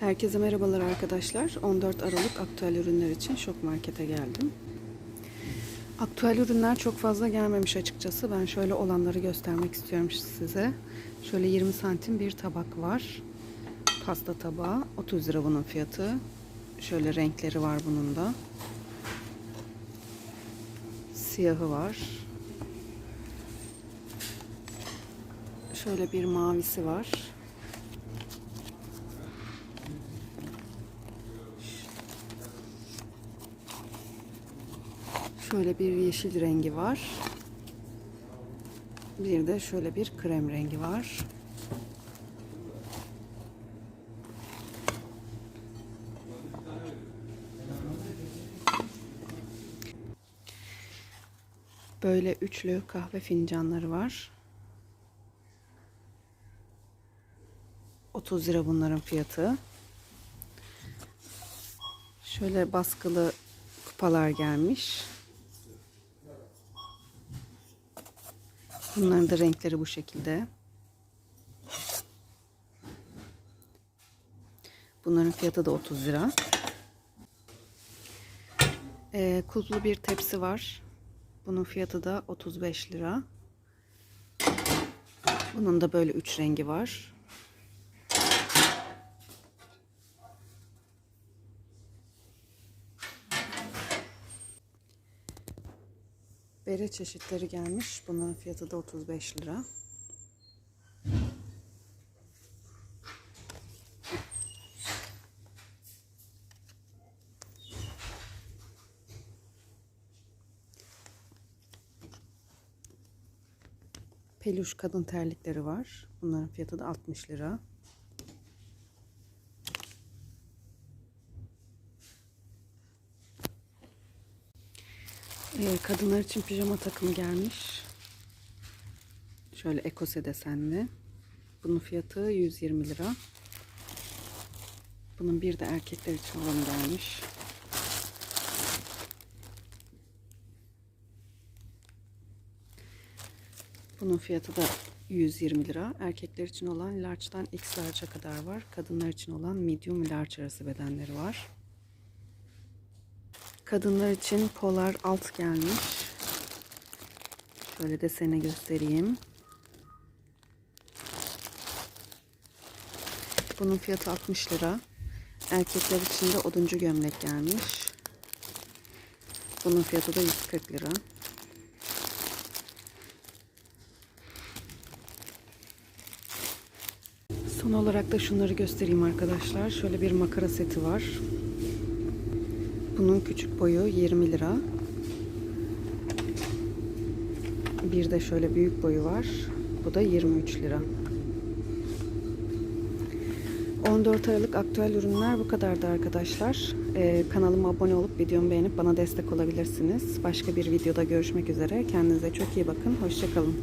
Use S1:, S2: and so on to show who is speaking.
S1: Herkese merhabalar arkadaşlar. 14 Aralık aktüel ürünler için Şok Market'e geldim. Aktüel ürünler çok fazla gelmemiş açıkçası. Ben şöyle olanları göstermek istiyorum size. Şöyle 20 santim bir tabak var. Pasta tabağı. 30 lira bunun fiyatı. Şöyle renkleri var bunun da. Siyahı var. Şöyle bir mavisi var. Şöyle bir yeşil rengi var. Bir de şöyle bir krem rengi var. Böyle üçlü kahve fincanları var. 30 lira bunların fiyatı. Şöyle baskılı kupalar gelmiş. Bunların da renkleri bu şekilde. Bunların fiyatı da 30 lira. Ee, kulplu bir tepsi var. Bunun fiyatı da 35 lira. Bunun da böyle üç rengi var. Bere çeşitleri gelmiş. Bunların fiyatı da 35 lira. Peluş kadın terlikleri var. Bunların fiyatı da 60 lira. Ee, kadınlar için pijama takımı gelmiş. Şöyle ekose desenli. Bunun fiyatı 120 lira. Bunun bir de erkekler için olanı gelmiş. Bunun fiyatı da 120 lira. Erkekler için olan large'dan X large'a kadar var. Kadınlar için olan medium large arası bedenleri var. Kadınlar için polar alt gelmiş. Şöyle desene göstereyim. Bunun fiyatı 60 lira. Erkekler için de oduncu gömlek gelmiş. Bunun fiyatı da 140 lira. Son olarak da şunları göstereyim arkadaşlar. Şöyle bir makara seti var. Bunun küçük boyu 20 lira. Bir de şöyle büyük boyu var. Bu da 23 lira. 14 Aralık aktüel ürünler bu kadardı arkadaşlar. Ee, kanalıma abone olup videomu beğenip bana destek olabilirsiniz. Başka bir videoda görüşmek üzere. Kendinize çok iyi bakın. Hoşçakalın.